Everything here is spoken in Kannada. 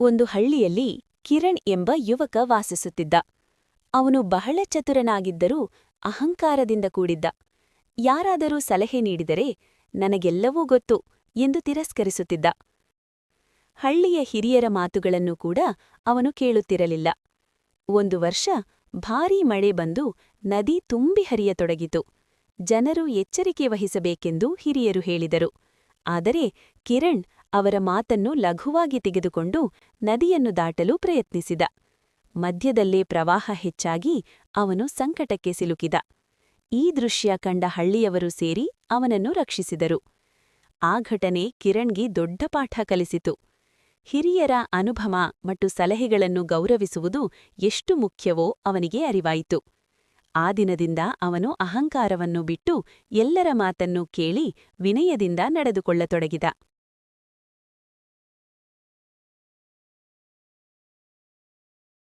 ಒಂದು ಹಳ್ಳಿಯಲ್ಲಿ ಕಿರಣ್ ಎಂಬ ಯುವಕ ವಾಸಿಸುತ್ತಿದ್ದ. ಅವನು ಬಹಳ ಚತುರನಾಗಿದ್ದರೂ ಅಹಂಕಾರದಿಂದ ಕೂಡಿದ್ದ. ಯಾರಾದರೂ ಸಲಹೆ ನೀಡಿದರೆ ನನಗೆಲ್ಲವೂ ಗೊತ್ತು ಎಂದು ತಿರಸ್ಕರಿಸುತ್ತಿದ್ದ. ಹಳ್ಳಿಯ ಹಿರಿಯರ ಮಾತುಗಳನ್ನು ಕೂಡ ಅವನು ಕೇಳುತ್ತಿರಲಿಲ್ಲ. ಒಂದು ವರ್ಷ ಭಾರೀ ಮಳೆ ಬಂದು ನದಿ ತುಂಬಿ ಹರಿಯತೊಡಗಿತು. ಜನರು ಎಚ್ಚರಿಕೆ ವಹಿಸಬೇಕೆಂದು ಹಿರಿಯರು ಹೇಳಿದರು. ಆದರೆ ಕಿರಣ್ ಅವರ ಮಾತನ್ನು ಲಘುವಾಗಿ ತೆಗೆದುಕೊಂಡು ನದಿಯನ್ನು ದಾಟಲು ಪ್ರಯತ್ನಿಸಿದ. ಮಧ್ಯದಲ್ಲೇ ಪ್ರವಾಹ ಹೆಚ್ಚಾಗಿ ಅವನು ಸಂಕಟಕ್ಕೆ ಸಿಲುಕಿದ. ಈ ದೃಶ್ಯ ಕಂಡ ಹಳ್ಳಿಯವರು ಸೇರಿ ಅವನನ್ನು ರಕ್ಷಿಸಿದರು. ಆ ಘಟನೆ ಕಿರಣ್ಗೆ ದೊಡ್ಡ ಪಾಠ ಕಲಿಸಿತು. ಹಿರಿಯರ ಅನುಭವ ಮತ್ತು ಸಲಹೆಗಳನ್ನು ಗೌರವಿಸುವುದು ಎಷ್ಟು ಮುಖ್ಯವೋ ಅವನಿಗೆ ಅರಿವಾಯಿತು. ಆ ದಿನದಿಂದ ಅವನು ಅಹಂಕಾರವನ್ನು ಬಿಟ್ಟು ಎಲ್ಲರ ಮಾತನ್ನು ಕೇಳಿ ವಿನಯದಿಂದ ನಡೆದುಕೊಳ್ಳತೊಡಗಿದ.